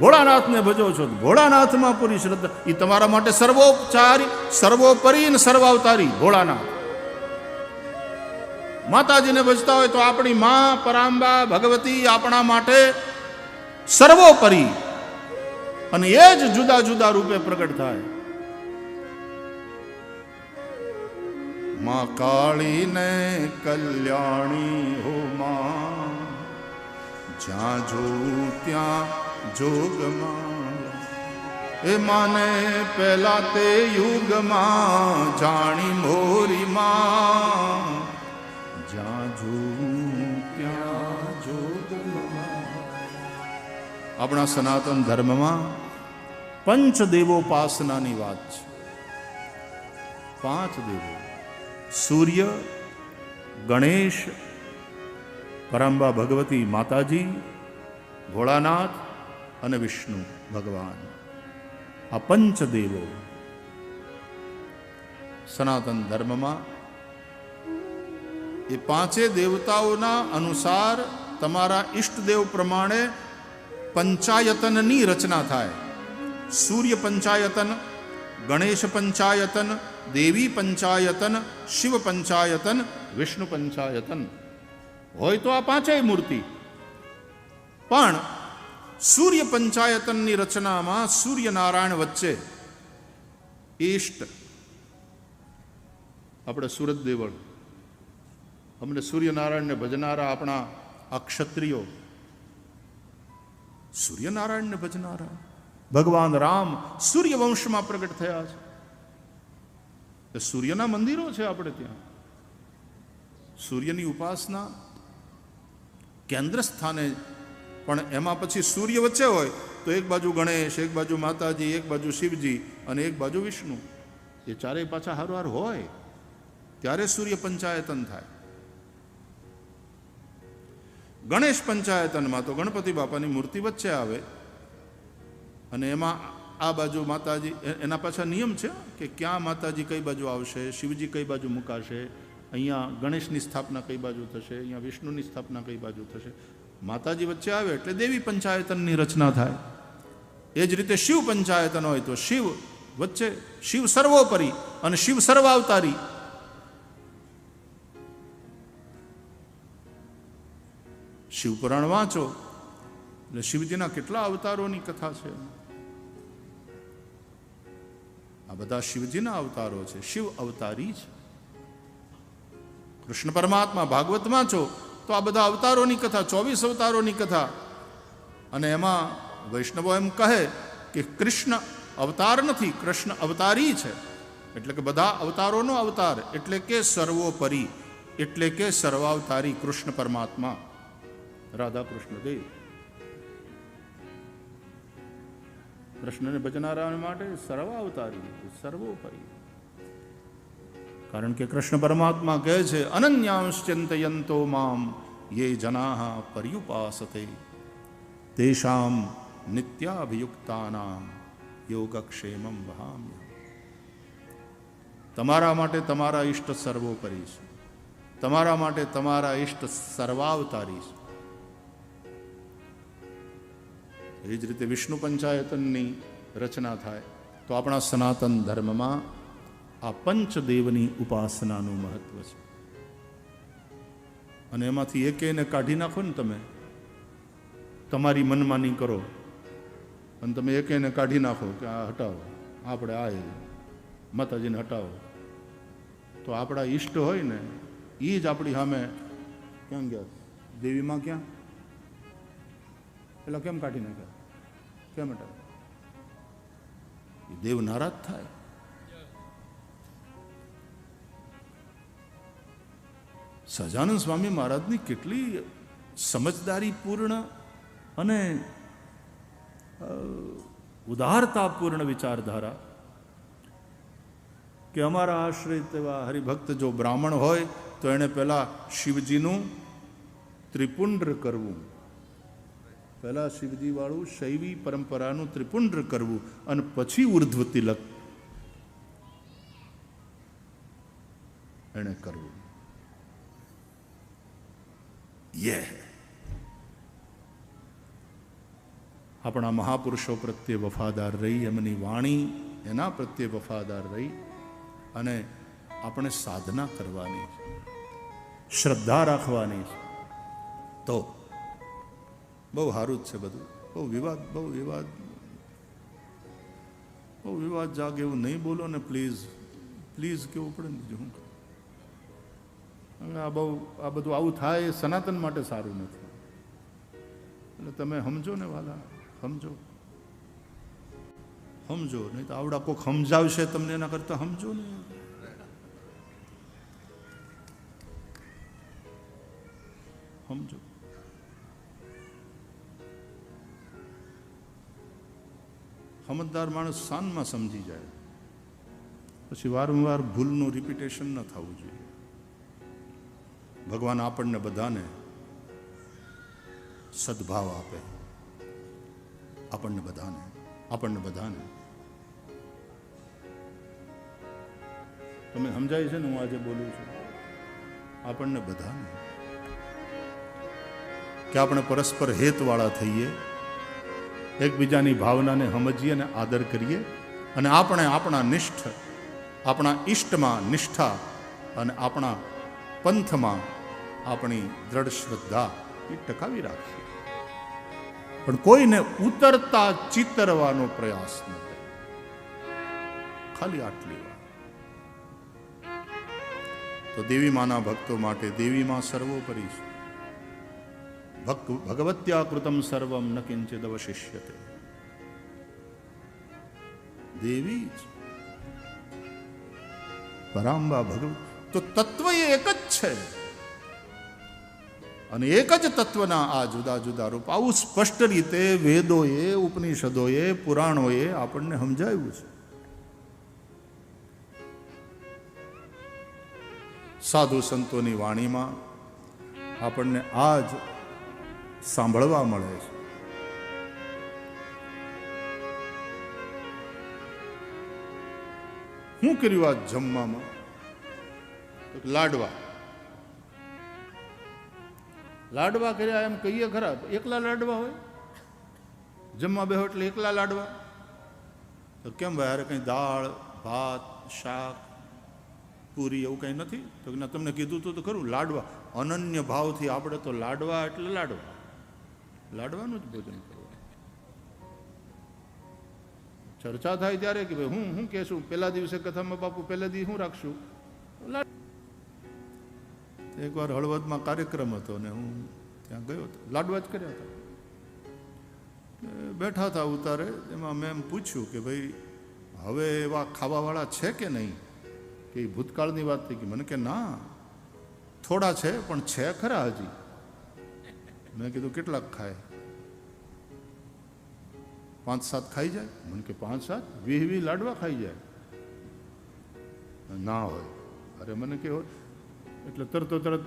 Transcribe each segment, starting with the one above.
ભોળાનાથને ભજો છો ભોળાનાથમાં પૂરી શ્રદ્ધા. એ તમારા માટે સર્વોપચારી, સર્વોપરી ને સર્વાવતારી ભોળાનાથ. માતાજીને ભજતા હોય તો આપણી માં પરાંબા ભગવતી આપણા માટે સર્વોપરી. અને એ જ જુદા જુદા રૂપે પ્રગટ થાય. માં કાળી ને કલ્યાણી હો માં. જ્યાં જોઉં ત્યાં જોગમાં. એ માને પહેલા તે યુગમાં જાણી મોરી માં જ્યાં જોઉં ત્યાં જોગમાં. આપણા સનાતન ધર્મમાં પંચદેવોપાસનાની વાત છે. પાંચ દેવો. સૂર્ય, ગણેશ પરંબા ભગવતી માતાજી, ભોળાનાથ અને વિષ્ણુ ભગવાન. આ પંચદેવો સનાતન ધર્મમાં એ પાંચે દેવતાઓના અનુસાર તમારા ઈષ્ટદેવ પ્રમાણે પંચાયતનની રચના થાય. સૂર્ય પંચાયતન, ગણેશ પંચાયતન, દેવી પંચાયતન, શિવ પંચાયતન, વિષ્ણુ પંચાયતન. હોય તો આ પાંચેય મૂર્તિ. પણ સૂર્ય પંચાયતનની રચનામાં સૂર્યનારાયણ વચ્ચે ઈષ્ટ. આપણે સુરત દેવળ. અમને સૂર્યનારાયણને ભજનારા આપણા આ ક્ષત્રિયો. સૂર્યનારાયણને ભજનારા. ભગવાન રામ સૂર્યવંશમાં પ્રગટ થયા છે. સૂર્યના મંદિરો છે આપણે ત્યાં. સૂર્યની ઉપાસના કેન્દ્ર સ્થાને પણ એમાં પછી સૂર્ય વચ્ચે હોય, તો એક બાજુ ગણેશ, એક બાજુ માતાજી, એક બાજુ શિવજી અને એક બાજુ વિષ્ણુ. એ ચારેય પાછા હારવાર હોય, ત્યારે સૂર્ય પંચાયતન થાય. ગણેશ પંચાયતનમાં તો ગણપતિ બાપાની મૂર્તિ વચ્ચે આવે, અને એમાં આ બાજુ માતાજી એના પાછા નિયમ છે કે ક્યાં માતાજી કઈ બાજુ આવશે, શિવજી કઈ બાજુ મુકાશે અહીંયા ગણેશની સ્થાપના કઈ બાજુ થશે? અહીંયા વિષ્ણુની સ્થાપના કઈ બાજુ થશે? માતાજી વચ્ચે આવે એટલે દેવી પંચાયતનની રચના થાય. એ જ રીતે શિવ પંચાયતન હોય તો શિવ વચ્ચે શિવ સર્વોપરી અને શિવ સર્વાવતારી. શિવપુરાણ વાંચો. એટલે શિવજીના કેટલા અવતારોની કથા છે? આ બધા શિવજીના અવતારો છે. શિવ અવતારી છે કૃષ્ણ પરમાત્મા ભાગવતમાં છો, તો આ બધા અવતારોની કથા, ચોવીસ અવતારોની કથા. અને એમાં વૈષ્ણવો એમ કહે કે કૃષ્ણ અવતાર નથી, કૃષ્ણ અવતારી છે. એટલે કે બધા અવતારોનો અવતાર, એટલે કે સર્વોપરી, એટલે કે સર્વાવતારી કૃષ્ણ પરમાત્મા. રાધા કૃષ્ણ દેવ કૃષ્ણને ભજનારા માટે સર્વાવતારી, સર્વોપરી. કારણ કે કૃષ્ણ પરમાત્મા કહે છે અનન્યાંશ ચિંતયંતો મામ, યે જના પર્યુપાસતે, તેષામ નિત્યાભિયુક્તાનામ, યોગક્ષેમમ વહામ્ય તમારા માટે તમારા ઈષ્ટ સર્વોપરી છે. તમારા માટે તમારા ઈષ્ટ સર્વાવતારી છે. એ જ રીતે વિષ્ણુ પંચાયતનની રચના થાય તો આપણા સનાતન ધર્મમાં આ પંચદેવની ઉપાસનાનું મહત્વ છે. અને એમાંથી એકેને કાઢી નાખો ને તમે. તમારી મનમાની કરો. અને તમે એકેને કાઢી નાખો કે આ હટાવો. આપણે આ માતાજીને હટાવો. તો આપણા ઈષ્ટ હોય ને એ જ આપણી સામે ક્યાં ગયા? દેવીમાં ક્યાં? પેલા કેમ કાઢી નાખ્યા? કેમ હટાવ્યા? દેવ નારાજ થાય. સહજાનંદ સ્વામી મહારાજની કેટલી સમજદારીપૂર્ણ અને ઉદારતાપૂર્ણ વિચારધારા કે અમારા આશ્રિત એવા હરિભક્ત જો બ્રાહ્મણ હોય તો એણે પહેલાં શિવજીનું ત્રિપુંડ્ર કરવું. પહેલાં શિવજીવાળું શૈવી પરંપરાનું ત્રિપુંડ્ર કરવું અને પછી ઉર્ધ્વ તિલક. એણે કરવું. યે આપણા મહાપુરુષો પ્રત્યે વફાદાર રહી, એમની વાણી એના પ્રત્યે વફાદાર રહી અને આપણે સાધના કરવાની છે, શ્રદ્ધા રાખવાની છે. તો બહુ સારું જ છે બધું. બહુ વિવાદ બહુ વિવાદ. બહુ વિવાદ જાગે એવું નહીં બોલો ને પ્લીઝ પ્લીઝ કેવું પડે ને બીજું આ બહુ, આ બધું આવું થાય એ સનાતન માટે સારું નથી. એટલે તમે સમજો ને વાલા, સમજો. સમજો, નહીં તો આવડા કોઈક સમજાવશે તમને એના કરતા સમજો ને. સમજો. સમજદાર માણસ શાનમાં સમજી જાય. પછી વારંવાર ભૂલનું રિપીટેશન ન થવું જોઈએ. ભગવાન આપણને બધાને સદભાવ આપે. આપણને બધાને આપણને બધાને. તમે સમજાય છે ને હું આજે બોલું છું? આપણને બધાને. કે આપણે પરસ્પર હેતવાળા થઈએ, એકબીજાની ભાવનાને સમજીએ અને આદર કરીએ, અને આપણે આપણા નિષ્ઠ, આપણા ઈષ્ટમાં નિષ્ઠા અને આપણા પંથમાં આપણી દ્રઢ શ્રદ્ધા એ ટકાવી રાખીએ. પણ કોઈને ઉતરતા ચિતરવાનો પ્રયાસ ન કરે. ખાલી આટલી વાત. તો દેવી માના ભક્તો માટે દેવી માં સર્વોપરી છે. ભગવત્યા કૃતમ સર્વમ ન કિંચિત અવશિષ્યતે. દેવી પરામ્બા ભગવત તો તત્વ એ એક જ છે. અને એક જ તત્વના આ જુદા જુદા રૂપ, આવું સ્પષ્ટ રીતે વેદોએ, ઉપનિષદોએ, પુરાણોએ આપણને સમજાવ્યું છે. સાધુ સંતોની વાણીમાં આપણને આ જ સાંભળવા મળે છે. શું કર્યું આ જમવામાં? લાડવા. લાડવા કર્યા એમ કહીએ ખરા, એકલા લાડવા હોય? જમવા બેહો એટલે એકલા લાડવા? તો કેમ ભાઈ અરે કંઈ દાળ, ભાત, શાક, પૂરી એવું કંઈ નથી? તો ના, તમને કીધું તો ખરું, લાડવા. અનન્ય ભાવથી આપણે તો લાડવા એટલે લાડવા. લાડવાનું જ ભોજન કરવું ચર્ચા થાય ત્યારે કે ભાઈ, હું હું કહેશું? પહેલા દિવસે કથામાં બાપુ પહેલા દિવસ હું રાખશું? લાડ- એકવાર હળવદમાં કાર્યક્રમ હતો ને હું ત્યાં ગયો હતો. લાડવા જ કર્યા હતા. બેઠા હતા ઉતારે, એમાં મેં એમ પૂછ્યું કે ભાઈ, હવે એવા ખાવાવાળા છે કે નહીં? કે ભૂતકાળની વાત થઈ કે મને કે, ના, થોડા છે, પણ છે ખરા હજી. મેં કીધું, કેટલાક ખાય? પાંચ સાત ખાઈ જાય. મને કે, પાંચ સાત? વીહ વીહ લાડવા ખાઈ જાય. ના હોય. અરે મને કે હોય એટલે તરતો તરત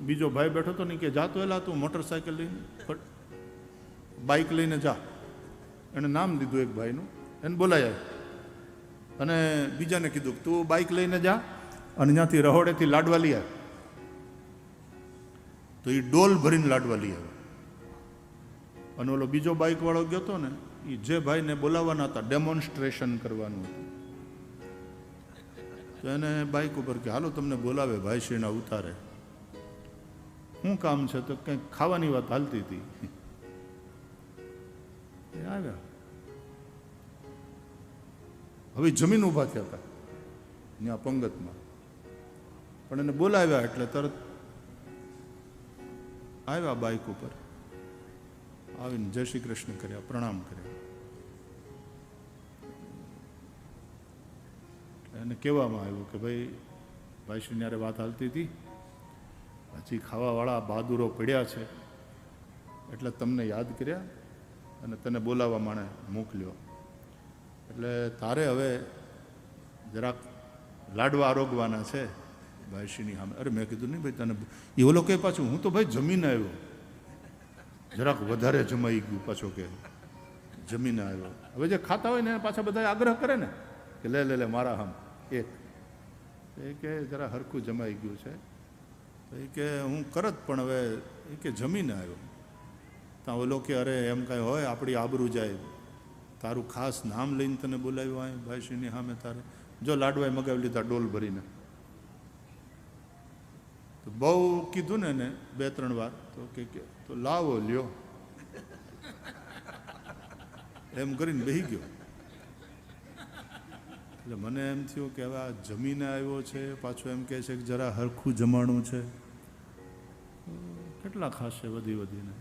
બીજો ભાઈ બેઠો હતો ને કે જાતો એલા, તું મોટરસાયકલ લઈને બાઇક લઈને જા. એણે નામ દીધું એક ભાઈનું, એને બોલાયા. અને બીજાને કીધું, તું બાઇક લઈને જા અને ત્યાંથી રહોડેથી લાડવા લઈ આવ. તો એ ડોલ ભરીને લાડવા લઈ આવ્યો. અને ઓલો બીજો બાઇક વાળો ગયો હતો ને એ જે ભાઈને બોલાવવાના હતા ડેમોન્સ્ટ્રેશન કરવાનું હતું. તો એને બાઇક ઉપર કે, હાલો, તમને બોલાવે ભાઈશ્રીના ઉતારે. શું કામ છે? તો કંઈક ખાવાની વાત હાલતી હતી. એ આવ્યા. હવે જમીન ઊભા થયા હતા, ત્યાં પંગતમાં. પણ એને બોલાવ્યા એટલે તરત આવ્યા બાઇક ઉપર. આવીને જય શ્રી કૃષ્ણ કર્યા, પ્રણામ કર્યા. એને કહેવામાં આવ્યું કે ભાઈ ભાઈશ્રી જ્યારે વાત હાલતી હતી. હજી ખાવાવાળા બહાદુરો પડ્યા છે. એટલે તમને યાદ કર્યા અને તને બોલાવવા માણે મોકલ્યો. એટલે તારે હવે જરાક લાડવા આરોગવાના છે ભાઈશ્રીની સામે. અરે, મેં કીધું નહીં ભાઈ, તને એ ઓલો કહે પાછું, હું તો ભાઈ જમીને આવ્યો. જરાક વધારે જમાઈ ગયું પાછો કે, જમીને આવ્યો. હવે જે ખાતા હોય ને પાછા બધા આગ્રહ કરે ને, કે લે લે લે, મારા હમ. એક. એ કે જરા હરખું જમાઈ ગયું છે. તો એ કે હું કરત પણ હવે એ કે જમીને આવ્યો. ત્યાં ઓલો કે અરે એમ કાંઈ હોય આપણી આબરૂ જાય. તારું ખાસ નામ લઈને તને બોલાવ્યું હોય ભાઈશ્રીની સામે તારે. જો લાડવાએ મગાવી લીધા ડોલ ભરીને. તો બહુ કીધું ને એને બે ત્રણ વાર. તો કે તો લાવો લ્યો. એમ કરીને બેહી ગયો. એટલે મને એમ થયું કે હવે આ જમીને આવ્યો છે, પાછો એમ કહે છે કે જરા હરખું જમાણું છે. કેટલા ખાશે વધી વધીને?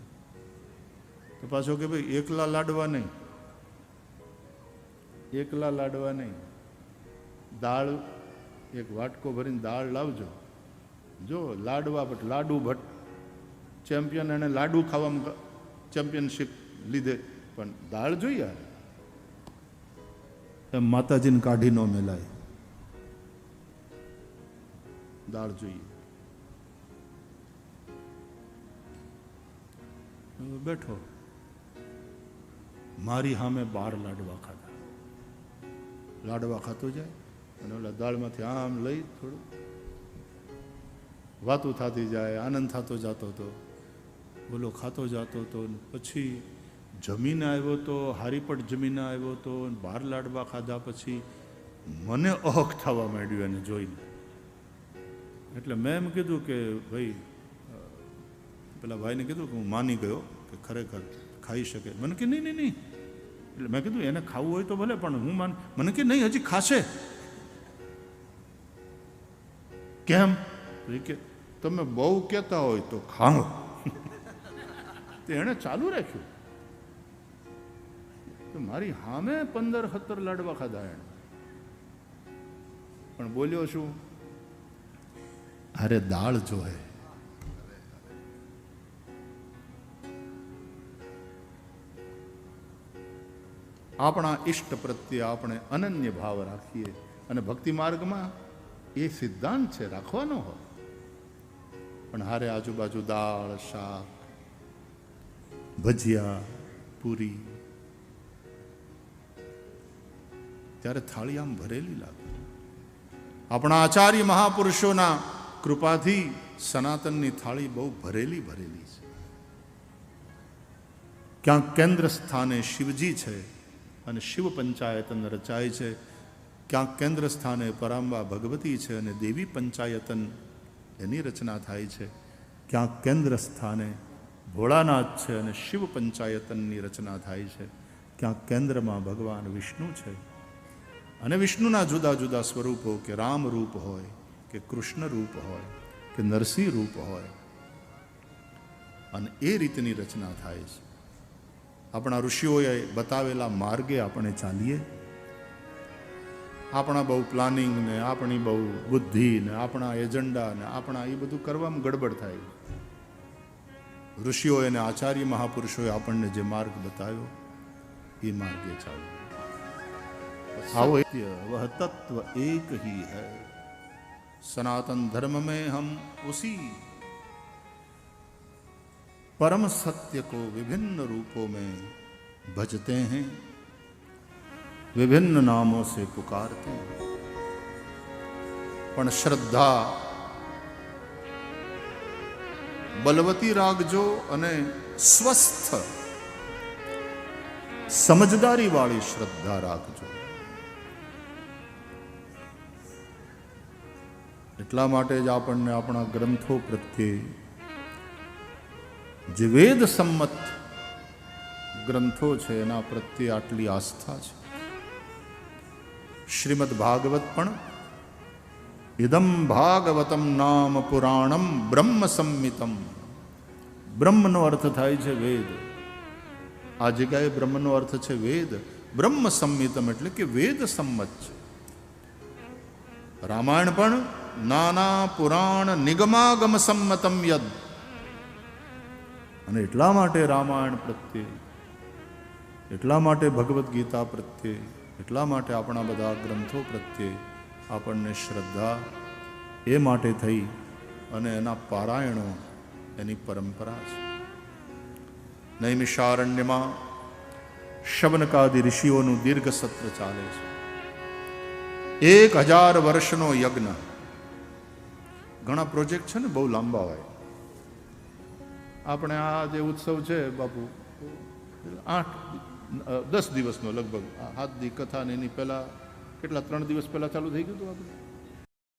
તો પાછો કે ભાઈ, એકલા લાડવા નહીં. એકલા લાડવા નહીં. દાળ, એક વાટકો ભરીને દાળ લાવજો. જો લાડવા ભટ્ટ લાડુ ભટ્ટ ચેમ્પિયન એને લાડુ ખાવામાં ચેમ્પિયનશિપ લીધે. પણ દાળ જોઈએ. એમ માતાજીને કાઢી ન મેલાય. દાળ જોઈએ. બેઠો. મારી સામે બાર લાડવા ખાધા. લાડવા ખાતો જાય અને ઓલા દાળમાંથી આમ લઈ થોડું વાતું થતી જાય, આનંદ થતો જતો હતો બોલો, ખાતો જતો હતો પછી જમીને આવ્યો તો, હારીપટ જમીને આવ્યો તો બાર લાડવા ખાધા પછી મને અહક થવા માંડ્યું એને જોઈને. એટલે મેં એમ કીધું કે, ભાઈ પેલા ભાઈને કીધું કે હું માની ગયો કે ખરેખર ખાઈ શકે. મને કે, નહીં નહીં નહીં. એટલે મેં કીધું, એને ખાવું હોય તો ભલે, પણ હું માન મને કે, નહીં, હજી ખાશે. કેમ? કે, તમે બહુ કહેતા હોય તો ખાઓ. તે એણે ચાલુ રાખ્યું. મારી સામે પંદર સત્તર લાડવા ખાધા એણે. પણ બોલ્યો શું? અરે દાળ જોહે આપણા ઈષ્ટ પ્રત્યે આપણે અનન્ય ભાવ રાખીએ અને ભક્તિ માર્ગમાં એ સિદ્ધાંત છે, રાખવાનો હોય પણ હારે આજુબાજુ દાળ, શાક, ભજીયા, પૂરી ત્યારે થાળી આમ ભરેલી લાગે. આપણા આચાર્ય મહાપુરુષોના કૃપાથી સનાતનની થાળી બહુ ભરેલી ભરેલી છે. ક્યાંક કેન્દ્ર સ્થાને શિવજી છે અને શિવ પંચાયતન રચાય છે. ક્યાંક કેન્દ્ર સ્થાને પરાંબા ભગવતી છે અને દેવી પંચાયતન એની રચના થાય છે. ક્યાંક કેન્દ્ર સ્થાને ભોળાનાથ છે અને શિવ પંચાયતનની રચના થાય છે. ક્યાંક કેન્દ્રમાં ભગવાન વિષ્ણુ છે. અને વિષ્ણુના જુદા જુદા સ્વરૂપો કે રામ રૂપ હોય, કે કૃષ્ણ રૂપ હોય, કે નરસિંહ રૂપ હોય. અને એ રીતની રચના થાય છે. આપણા ઋષિઓએ બતાવેલા માર્ગે આપણે ચાલીએ. આપણા બહુ પ્લાનિંગ ને, આપણી બહુ બુદ્ધિ ને, આપણા એજન્ડા ને, આપણા એ બધું કરવામાં ગડબડ થાય. ઋષિઓએ અને આચાર્ય મહાપુરુષોએ આપણને જે માર્ગ બતાવ્યો, એ માર્ગે ચાલો आओ वह तत्व एक ही है सनातन धर्म में हम उसी परम सत्य को विभिन्न रूपों में भजते हैं विभिन्न नामों से पुकारते हैं પણ શ્રદ્ધા બલવતી રાખજો અને સ્વસ્થ સમજદારી વાળી શ્રદ્ધા રાખજો એટલા માટે જ આપણને આપણા ગ્રંથો પ્રત્યે જે વેદ સંમત ગ્રંથો છે એના પ્રત્યે આટલી આસ્થા છે. શ્રીમદ ભાગવત પણ ઇદમ ભાગવતમ નામ પુરાણમ બ્રહ્મ સંમિતમ. બ્રહ્મનો અર્થ થાય છે વેદ. આ જગ્યાએ બ્રહ્મનો અર્થ છે વેદ. બ્રહ્મ સંમિતમ એટલે કે વેદ સંમત છે. રામાયણ પણ નાના પુરાણ નિગમાગમ સંમતમ યદ. અને એટલા માટે રામાયણ પ્રત્યે, એટલા માટે ભગવદ્ ગીતા પ્રત્યે, એટલા માટે આપણા બધા ગ્રંથો પ્રત્યે આપણને શ્રદ્ધા એ માટે થઈ અને એના પારાયણો એની પરંપરા છે. નૈમિષારણ્યમાં શબનકાદિ ઋષિઓનું દીર્ઘ સત્ર ચાલે છે. એક હજાર વર્ષનો યજ્ઞ ઘણા પ્રોજેક્ટ છે ને બહુ લાંબા હોય. આપણે આ જે ઉત્સવ છે બાપુ, આઠ દસ દિવસનો લગભગ, આ હાથ દી કથા ને એની પહેલાં કેટલા, ત્રણ દિવસ પહેલાં ચાલુ થઈ ગયું હતું આપણે?